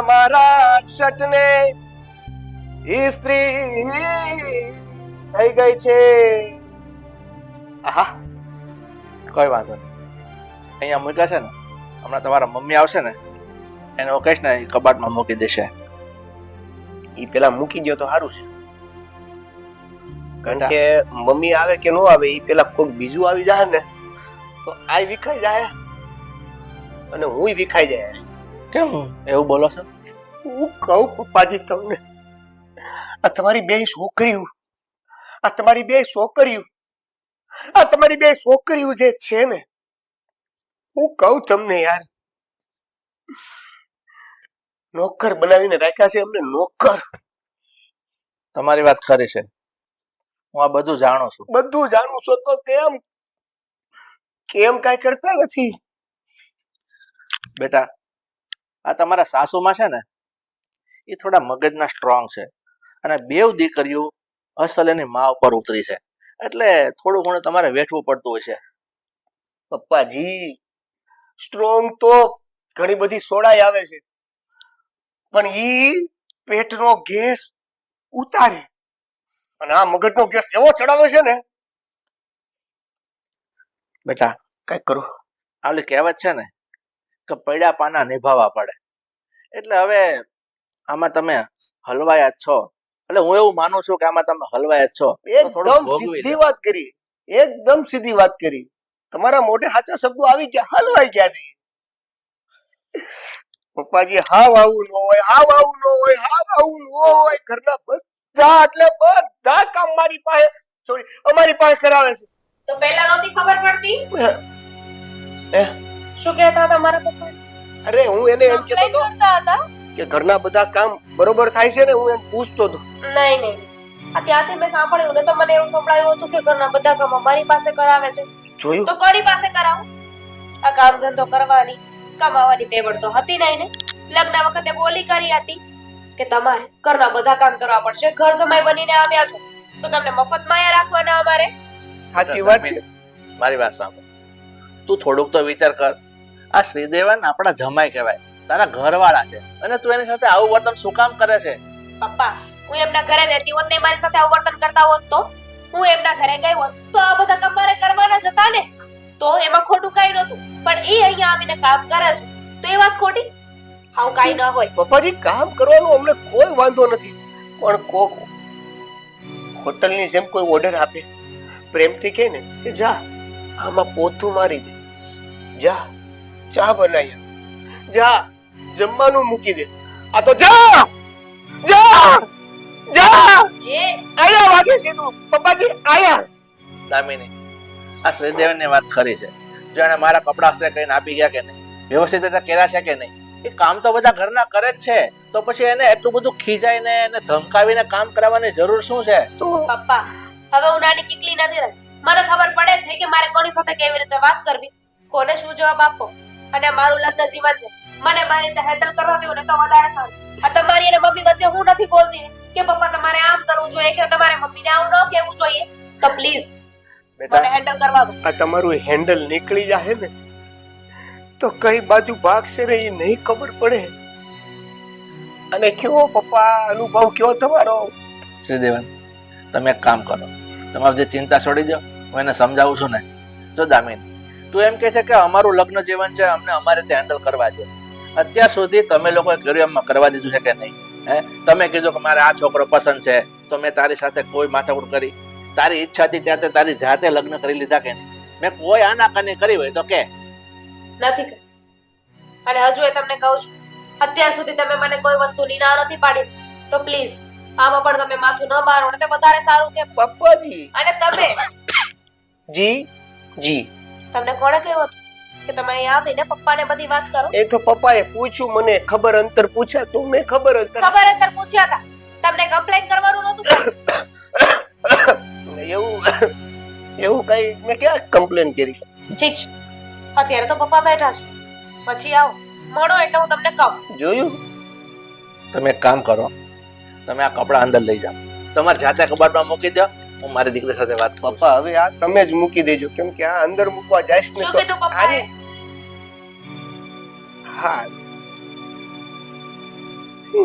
તમારા શટને સ્ત્રી થઈ ગઈ છે. આહા કોઈ વાંધો નહીં. અહીંયા મૂક્યા છે ને હમણાં તમારા મમ્મી આવશે ને એને હું કહીશ ને કબાટમાં મૂકી દેશે. એ પેલા મૂકી દો તો સારું છે. કારણ કે મમ્મી આવે કે નો આવે એ પેલા કોઈક બીજું આવી જાય ને તો આ વિખાઈ જાય અને હું વિખાઈ જાય કેમ? એવું બોલો છો? હું કહું પપ્પાજી તમને. આ તમારી બે છોકરીઓ આ તમારી બે છોકરીઓ આ તમારી બે છોકરીઓ જે છે ને હું કહું તમને યાર. નોકર બનાવીને રાખ્યા છે અમને નોકર. તમારી વાત ખરી છે. હું આ બધું જાણું છું. બધું જાણું છું તો કેમ કેમ કાંઈ કરતા નથી. બેટા આ તમારા સાસુમાં છે ને, એ થોડા મગજના સ્ટ્રોંગ છે. અને બેવ દીકરીઓ અસલ એની મા ઉપર ઉતરી છે. એટલે થોડું ઘણું તમારે વેઠવું પડતું હોય છે. પપ્પાજી સ્ટ્રોંગ તો ઘણી બધી સોડાઈ આવે છે. પણ ઈ પેટનો ગેસ ઉતારે. અને આ મગજનો ગેસ એવો ચડાવે છે ને. બેટા કઈ કરું. આવલી કહેવત છે ને પડ્યા પાના નિભાવવા પડે. એટલે હવે આમાં તમે હલવાયા છો. એટલે હું એવું માનું છું કે આમાં તમે હલવાયા છો. એકદમ સીધી વાત કરી. એકદમ સીધી વાત કરી. તમારા મોઢે સાચા શબ્દો આવી ગયા. હલવાઈ ગયા છે. પપ્પાજી હાવ આવું ન હોય હાવ આવું ન હોય હાવ આવું ન હોય. ઘરના બધા એટલે બધા કામ મારી પાસે સોરી અમારી પાસે કરાવે છે. તો પહેલા નહોતી ખબર પડતી? શું કહેતા હતા મારા પપ્પા અરે હું એને એમ કહેતો હતો હતા? કે ઘરના બધા કામ બરોબર થાય છે ને હું એમ પૂછતો હતો નહીં નહીં. આ ત્યાંથી મેં સાંભળ્યું ને તો મને એવું સંભળાયું હતું કે ઘરના બધા કામ અમારી પાસે કરાવે છે. જોયું. તો કોની પાસે કરાવું? આ કામ ધંધો કરવાની કમાવાની તેવડ તો હતી નહીં ને. લગ્ન વખતે બોલી કરી હતી કે તમારે ઘરના બધા કામ કરવા પડશે. ઘર સમય બનીને આવ્યા છો. તો તમને મફત માયા રાખવાના અમારે? સાચી વાત છે. મારી વાત સાંભળ. તું થોડુંક તો વિચાર કર. આ શ્રીદેવન આપણા જમાઈ કહેવાય. તારા ઘરવાળા છે. અને તું એની સાથે આવું વર્તન શું કામ કરે છે? પપ્પા હું એમના ઘરે રહેતી હોત ને મારી સાથે આવું વર્તન કરતા હોત તો? હું એમના ઘરે ગઈ હોત તો આ બધા કામ મારે કરવાના જ હતા ને? તો એમાં ખોટું કાંઈ નહોતું. પણ એ અહીંયા આવીને કામ કરે છે. તો એ વાત ખોટી? આવું કાંઈ ન હોય. પપ્પાજી કામ કરવાનો અમને કોઈ વાંધો નથી. પણ કોક હોટલની જેમ કોઈ ઓર્ડર આપે. પ્રેમથી કહે ને કે જા આમાં પોથું મારી દે. જા. ચા બનાવી જા જમવાનું મૂકી દે. આ તો જા! જા! જા! એ! આયા વાગે સીધું પપ્પાજી આયા. દામિની આ શ્રીદેવની વાત ખરી છે. જાણે મારા કપડા અસ્ત્ર કરીને આપી ગયા કે નહીં વ્યવસ્થિત રીતે કર્યા છે કે નહીં એ કામ તો બધા ઘરના કરે જ છે. તો પછી એને એટલું બધું ખીજાઈને એને ધમકાવીને કામ કરાવવાની જરૂર શું છે? તો. પપ્પા હવે હું નાની કીકલી નથી રહી. મને ખબર પડે છે કે મારે કોની સાથે કેવી રીતે વાત કરવી. કોને શું જવાબ આપવો? અને મારું લગ્ન જીવન છે. મને મારી રીતે હેન્ડલ કરવા દો ને તો વધારે સારું. આ તમારી અને મમ્મી વચ્ચે હું નથી બોલતી. કે પપ્પા તમારે આમ કરવું જોઈએ કે તમારે મમ્મીને આવું ન કહેવું જોઈએ? તો પ્લીઝ મને હેન્ડલ કરવા દો. આ તમારું હેન્ડલ નીકળી જાય ને તો કઈ બાજુ ભાગશે ને એ નહીં ખબર પડે. અને કયો પપ્પા અનુભવ કયો તમારો? શ્રીદેવન તમે એક કામ કરો. તમારી જે ચિંતા છોડી દો હું એને સમજાવું છું ને. જો દામિન તું એમ કે છે કે અમારું લગ્ન જીવન છે અમને અમારે રીતે હેન્ડલ કરવા દો. અત્યાર સુધી તમે લોકોએ કર્યું એમાં કરવા દીધું છે કે નહીં? હે? તમે કીધું કે મારે આ છોકરો પસંદ છે તો મેં તારી સાથે કોઈ માથાકૂટ કરી. તારી ઈચ્છા હતી ત્યાં તે તારી જાતે લગ્ન કરી લીધા કે નહીં? મેં કોઈ આનાકાની કરી હોય તો કે. નથી કરી. અને હજુ એ તમને કહું છું અત્યાર સુધી તમે મને કોઈ વસ્તુ ના નથી પાડી. તો પ્લીઝ આમાં પણ તમે માથું ન મારો ને વધારે સારું કે પપ્પાજી. અને તમે? જી જી. તમને કોણે કહ્યું હતું કે તમે અહીંયા આવીને પપ્પાને બધી વાત કરો? એ તો પપ્પાએ પૂછ્યું મને ખબર અંતર પૂછ્યા તો મેં ખબર અંતર ખબર અંતર પૂછ્યા હતા તમને કમ્પ્લેન કરવાનું નહોતું? એવું એવું કઈ મેં ક્યાં કમ્પ્લેન કરી? ઠીક છે. અત્યારે તો પપ્પા બેઠા છે. પછી આવો. મળો એટલે હું તમને કહું. જોયું? તમે એક કામ કરો. તમે આ કપડા અંદર લઈ જાઓ. તમારે જાતે કબાટમાં મૂકી દો. હું મારી દીકરી સાથે વાત કરું પપ્પા હવે આ તમે જ મૂકી દેજો કેમ કે આ અંદર મૂકવા જાય ને શું તો કીધું પપ્પાએ? હા.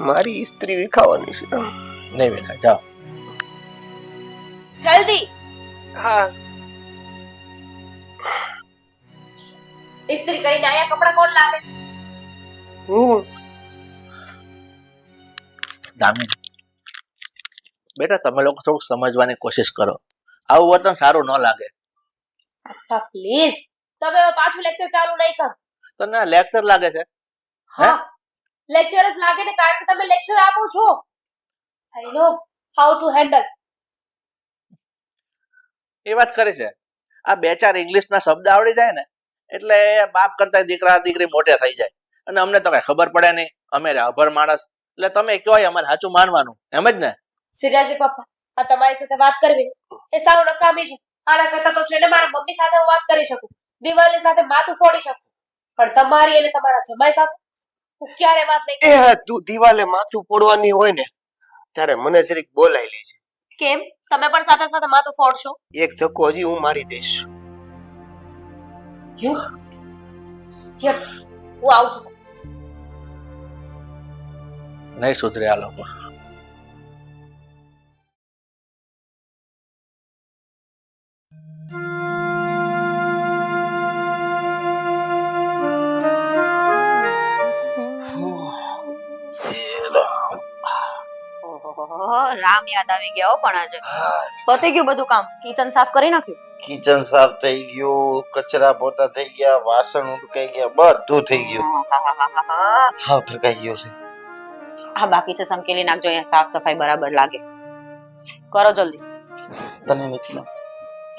મારી સ્ત્રી વિખાવાની છે. નહીં વેખાય જાઓ. જલ્દી. હા. ઇસ્ત્રી કરીને આયા કપડા કોણ લાવે? હું. દામિન. બેટા તમે લોકો થોડુંક સમજવાની કોશિશ કરો. આવું વર્તન સારું ન લાગે. હા પ્લીઝ તમે પાછું લેક્ચર ચાલુ નહીં કર. તને લેક્ચર લાગે છે? હા. લેક્ચર જ લાગે ને કારણ કે તમે લેક્ચર આપો છો. I know how to handle એ વાત કરી છે. આ બે ચાર ઇંગ્લિશના શબ્દ આવડી જાય ને એટલે બાપ કરતા દીકરા દીકરી મોટે થઈ જાય. અને અમને તો કઈ ખબર પડે નહીં. અમે અભર માણસ. એટલે તમે કયો અમારે સાચું માનવાનું. એમ જ ને? સિરિયસલી પપ્પા આ તમારી સાથે વાત કરવી એ સારું નકામી છે. આના કરતા તો છે ને મારા મમ્મી સાથે હું વાત કરી શકું દિવાળી સાથે માથું ફોડી શકું. પણ તમારી અને તમારા જમાઈ સાથે હું ક્યારે વાત નહીં એ હા, તું દિવાલે માથું ફોડવાની હોય ને ત્યારે મને જરીક બોલાઈ છે કેમ? તમે પણ સાથે સાથે માથું ફોડશો? એક ધક્કો હજી હું મારી દઈશ. યુ હું આવું છું. નહીં સુધરે આ લોકો. રામ યાદ આવી ગયા હો પણ આજે. પતી ગયું બધું કામ? કિચન સાફ કરી નાખ્યું? કિચન સાફ થઈ ગયું કચરા પોતા થઈ ગયા વાસણ ઉટકાઈ ગયા બધું થઈ ગયું. હાવ થકાઈ ગયો છે. આ બાકી છે સંકેલી નાખજો અહીંયા સાફ સફાઈ બરાબર લાગે. કરો જલ્દી. તને નથી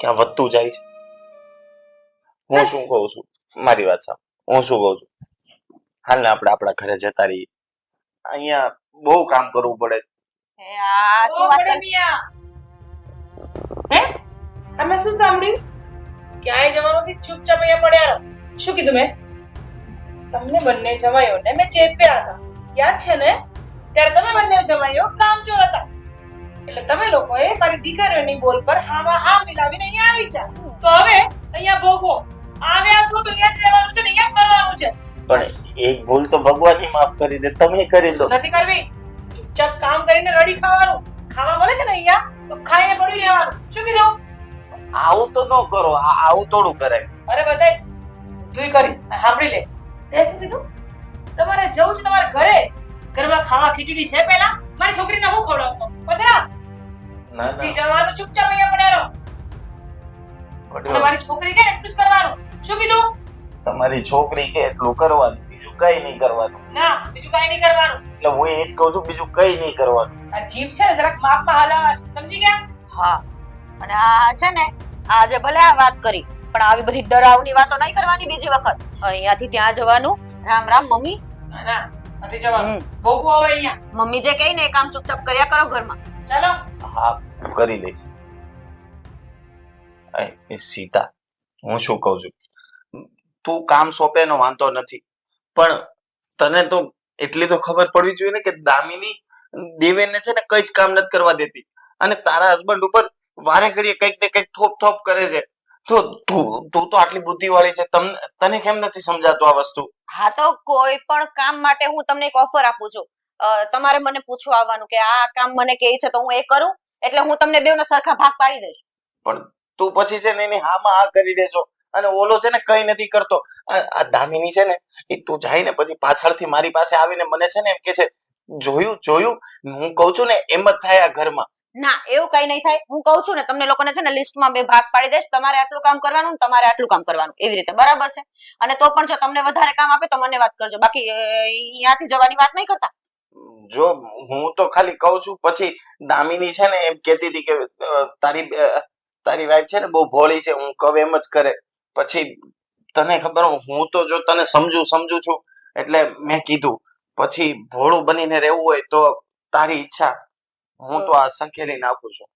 કે આ વધતું જાય છે? હું શું કહું છું? મારી વાત સાંભળ. હું શું કહું છું? હાલ ને આપણે આપણા ઘરે જતા રહીએ. અહીંયા બહુ કામ કરવું પડે. એ આ શું વાત હે? તમે શું સાંભળ્યું? ક્યાંય જવાનું નથી? ચૂપચાપ અહીંયા પડ્યા રહો. શું કીધું મેં? તમને બંને જમાયોને મેં ચેતવ્યા હતા. યાદ છે ને? ત્યારે તમે બંને જમાયો કામચોર હતા. એટલે તમે લોકોએ મારી દીકરીઓની બોલ પર હામાં હા મિલાવીને અહીંયા આવી ગયા. તો હવે અહીંયા ભોગવો. આવ્યા છો તો અહીંયા જ રહેવાનું છે ને? અહીંયા જ મરવાનું છે. પણ એક ભૂલ તો ભગવાન માફ કરી દે. તમે કરી દો. નથી કરવી? ચૂપચાપ કામ કરીને રડી ખાવાનું. ખાવા મળે છે ને અહીંયા? તો ખાઈને પડી રહેવાનું. શું કીધું? આવું તો ન કરો આવું થોડું કરે. અરે બધાય તું કરીશ. સાંભળી લે. તે શું કીધું? તમારે જવું છે તમારા ઘરે? ઘરમાં ખાવા ખીચડી છે પેલા? મારી છોકરીને હું ખવડાવશો? પધરા? નથી જવાનું ચૂપચાપ અહીંયા પડ્યા રહો. તમારી મારી છોકરી કે એટલું જ કરવાનું. શું કીધું? તમારી છોકરી કે એટલું કરવાનું? કઈ નહીં કરવાનું. ના બીજું કઈ નહીં કરવાનું. એટલે હું એ જ કહું છું બીજું કઈ નહીં કરવાનું. આ જીભ છે જરાક માપમાં હલાવવાની સમજી ગયા? હા. અને આ છે ને આજે ભલે આ વાત કરી પણ આવી બધી ડરાવની વાતો નહીં કરવાની બીજી વખત. અહીંયાથી ત્યાં જવાનું. રામ રામ મમ્મી. ના, નથી જવાનું. બહુ હવે અહીંયા. મમ્મી જે કહે ને એ કામ ચૂપચાપ કર્યા કરો ઘરમાં. ચાલો. હા કરી લઈશ. સીતા હું શું કહું છું? તું કામ સોંપે નો વાંધો નથી. પણ તને તો એટલી તો ખબર પડવી જોઈએ ને કે દામિની દેવેનને છે ને કઈ જ કામ નથી કરવા દેતી. અને તારા હસબન્ડ ઉપર વારે ઘડીએ કંઈક ને કંઈક થોપ થોપ કરે છે. તો તું તું તો આટલી બુદ્ધિવાળી છે. તમને તને કેમ નથી સમજાતું આ વસ્તુ? હા તો કોઈ પણ કામ માટે હું તમને એક ઓફર આપું છું. તમારે મને પૂછવા આવવાનું કે આ કામ મને કે છે તો હું એ કરું? એટલે હું તમને બેવનો સરખા ભાગ પાડી દઈશ. પણ તું પછી છે ને એની હામાં હા કરી દેજો અને ઓલો છે ને કઈ નથી કરતો. આ દામિની છે ને એ તું જાય ને પછી પાછળથી મારી પાસે આવીને મને છે ને એમ કે છે જોયું જોયું હું કહું છું ને એમ જ થાય આ ઘરમાં. ના એવું કઈ નહીં થાય. હું કહું છું ને તમને લોકોને છે ને લિસ્ટમાં બે ભાગ પાડી દઈશ. તમારે આટલું કામ કરવાનું ને તમારે આટલું કામ કરવાનું. એવી રીતે. બરાબર છે? અને તો પણ જો તમને વધારે કામ આપે તો મને વાત કરજો. બાકી અહીંયાથી જવાની વાત નહીં કરતા? જો હું તો ખાલી કહું છું પછી દામિની છે ને એમ કેતી હતી કે તારી તારી વાઈફ છે ને બહુ ભોળી છે હું કવ એમ જ કરે. પછી તને ખબર હું તો જો તને સમજુ સમજુ છું એટલે મેં કીધું પછી ભોળું બનીને રહેવું હોય તો તારી ઈચ્છા હું તો આ સંકેલી નાખું છું.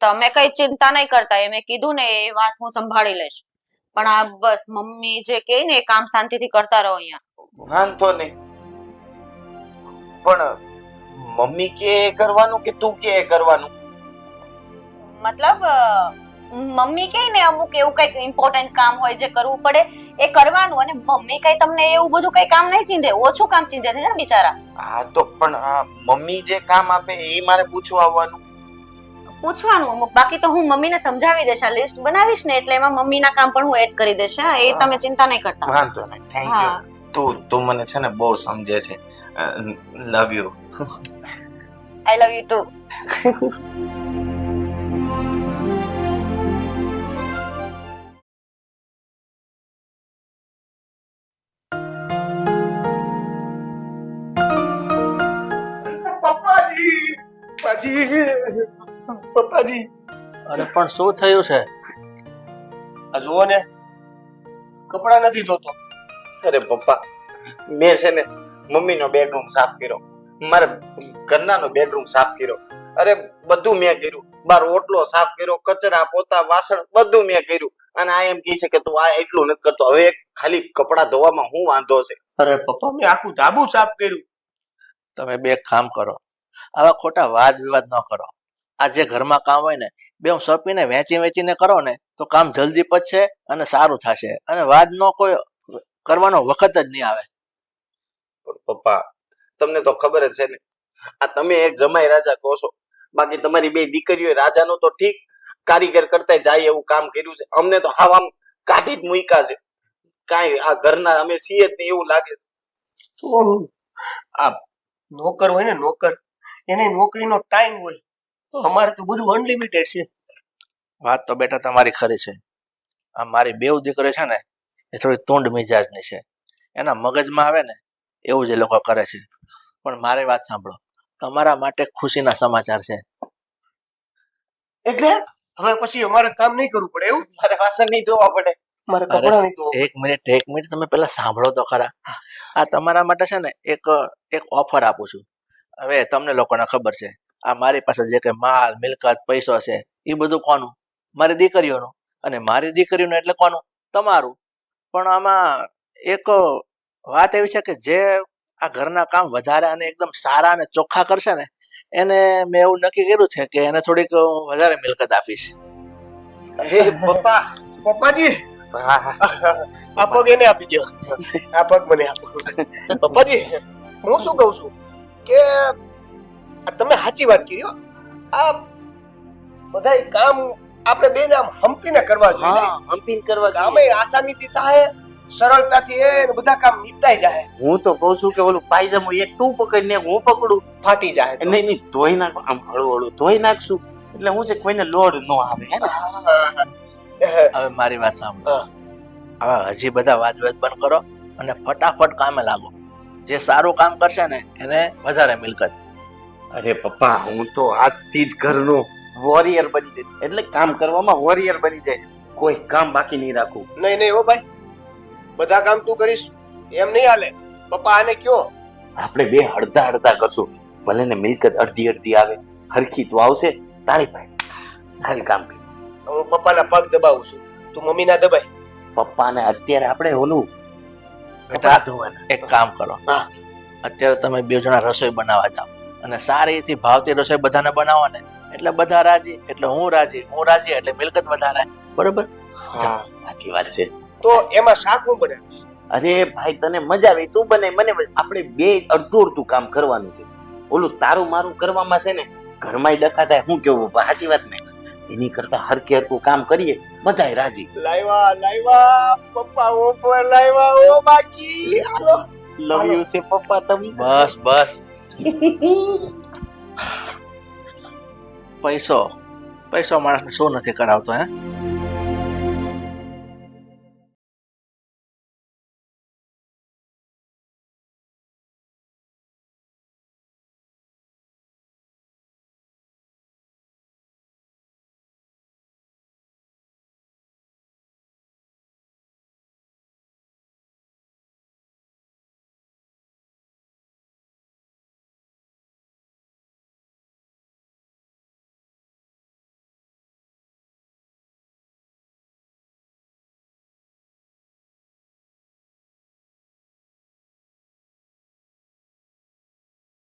તમે કઈ ચિંતા નહીં કરતા એ મેં કીધું ને એ વાત હું સંભાળી લઈશ. પણ આ બસ મમ્મી જે કહે ને એ કામ શાંતિથી કરતા રહો અહીંયા. વાંધો નહીં. પણ મમ્મી કે કરવાનું કે તું કે કરવાનું? મતલબ મમ્મી કહે ને અમુક એવું કંઈક ઇમ્પોર્ટન્ટ કામ હોય જે કરવું પડે એ કરવાનું અને મમ્મી કઈ તમને એવું બધું કઈ કામ નહીં ચીંધે ઓછું કામ ચીંધે છે ને બિચારા. હા તો પણ મમ્મી જે કામ આપે એ મારે પૂછવા આવવાનું. પૂછવાનું અમુક બાકી તો હું મમ્મીને સમજાવી દેશ આ લિસ્ટ બનાવીશ ને એટલે એમાં મમ્મીના કામ પણ હું એડ કરી દઈશ હા એ તમે ચિંતા નહીં કરતા. વાંધો નહીં થેન્ક યુ તું તું મને છે ને બહુ સમજે છે. Love you. I love you too પપ્પાજી પપ્પાજી અરે પણ શું થયું છે? આ જુઓ ને કપડા નથી ધોતો. અરે પપ્પા મેં છે ને મમ્મીનો બેડરૂમ સાફ કર્યો. મારા ઘરનાનો બેડરૂમ સાફ કર્યો. અરે બધું મેં કર્યું. બાર ઓટલો સાફ કર્યો કચરા પોતા વાસણ બધું મેં કર્યું. અને આ એમ કહે છે કે તું આ એટલું નથી કરતો. હવે ખાલી કપડા ધોવામાં હું વાંધો છે? અરે પપ્પા મેં આખું ધાબુ સાફ કર્યું. તમે બે કામ કરો. આવા ખોટા વાદ વિવાદ ન કરો. આ જે ઘરમાં કામ હોય ને બે હું સપીને વેચી વેચીને કરો ને તો કામ જલ્દી પચશે અને સારું થશે. અને વાદ નો કોઈ કરવાનો વખત જ નહીં આવે. પપ્પા તમને તો ખબર જ છે ને આ તમે એક જમાઈ રાજા કહો છો. બાકી તમારી બે દીકરીઓ રાજાનો તો ઠીક કારીગર કરતા જાય એવું કામ કર્યું છે. અમને તો હાવ આમ કાઢી જ મૂક્યા છે. કાંઈ આ ઘરના અમે છીએ જ નહીં એવું લાગે છે. આ નોકર હોય ને નોકર એને નોકરીનો ટાઈમ હોય. અમારે તો બધું અનલિમિટેડ છે. વાત તો બેટા તમારી ખરી છે. આ મારી બેવ દીકરી છે ને એ થોડી તોંડ મિજાજની છે. એના મગજમાં આવે ને એવું જ એ લોકો કરે છે. પણ મારી વાત સાંભળો તમારા માટે ખુશીના સમાચાર છે. એટલે? હવે પછી અમારે કામ નહીં કરવું પડે એવું? મારે વાસણ નહીં ધોવા પડે. મારે કપડાં નહીં ધોવા એક મિનિટ એક મિનિટ તમે પેલા સાંભળો તો ખરા. આ તમારા માટે છે ને એક એક ઓફર આપું છું. હવે તમને લોકોને ખબર છે, આ મારી પાસે જે કે માલ, મિલકત, પૈસો છે એ બધું કોનું? મારી દીકરીઓનું. અને મારી દીકરીઓનું એટલે કોનું? તમારું. પણ આમાં એક વાત એવી છે કે જે આ ઘરના કામ વધારે અને એકદમ સારા અને ચોખ્ખા કરશે ને, એને મેં એવું નક્કી કર્યું છે કે એને થોડીક વધારે મિલકત આપીશ. હે, પપ્પા, પપ્પાજી. આ પગ એને આપી દો આ પગ મને આપો. પપ્પાજી, હું શું કહું છું? કે તમે સાચી વાત કરી હો. આ બધા કામ આપણે બે નામ હંપીને કરવા જોઈએ. હા હમ્પિંગ કરવા ગામે આસાનીથી થાય સરળતાથી એ બધા કામ નિપટાઈ જાય. હું તો કહું છું કે ઓલું પાયજામો એક તું પકડ ને હું પકડું. ફાટી જાય નહીં નહીં ધોઈ નાખ. આમ હળુ હળું ધોઈ નાખશું. એટલે હું છે કોઈને લોડ ન આવે હે ને? હવે મારી વાત સાંભળો. હવે હજી બધા વાત વાત બંધ કરો અને ફટાફટ કામે લાગો. જે સારું કામ કરશે ને એને વધારે મિલકત. અરે પપ્પા હું તો આજથી જ ઘરનો વોરિયર બની જઈશ. એટલે કામ કરવામાં વોરિયર બની જઈશ. કોઈ કામ બાકી નહીં રાખું નહીં નહીં હો ભાઈ. બધા કામ તું કરીશ. એમ નહીં હાલે. પપ્પા આને કયો? આપણે બે હળતા હળતા કરશું. ભલે ને મિલકત અડધી અડધી આવે. હરખી તો આવશે તાળી પાડ. હાલ કામ કરી. હું પપ્પાના પગ દબાવું છું. તું મમ્મીના દબાય. પપ્પાને અત્યારે આપણે ઓલું કપડાં ધોવાના એક કામ કરો. હા. અત્યારે તમે બે જણા રસોઈ બનાવવા જાઓ. અને સારીથી ભાવતી રસોઈ બધાને બનાવો ને. એટલે બધા રાજી એટલે હું રાજી હું રાજી એટલે મિલકત વધારે. બરોબર? હા. સાચી વાત છે. તો એમાં શાક હું બને અરે ભાઈ તને મજા આવી. તું બને મને. આપણે બે અડધું અડધું કામ કરવાનું છે. ઓલું તારું મારું કરવામાં છે ને ઘરમાં દખા થાય. હું કેવું? સાચી વાત ને? એની કરતા હરકે કો કામ કરીએ બધાય રાજી. લાવ્યા લાવ્યા પપ્પા ઓફર લાવ્યા ઓ બાકી. હાલો. લવ યુ છે પપ્પા તમે બસ બસ. પૈસો પૈસો માણસને શું નથી કરાવતો હે?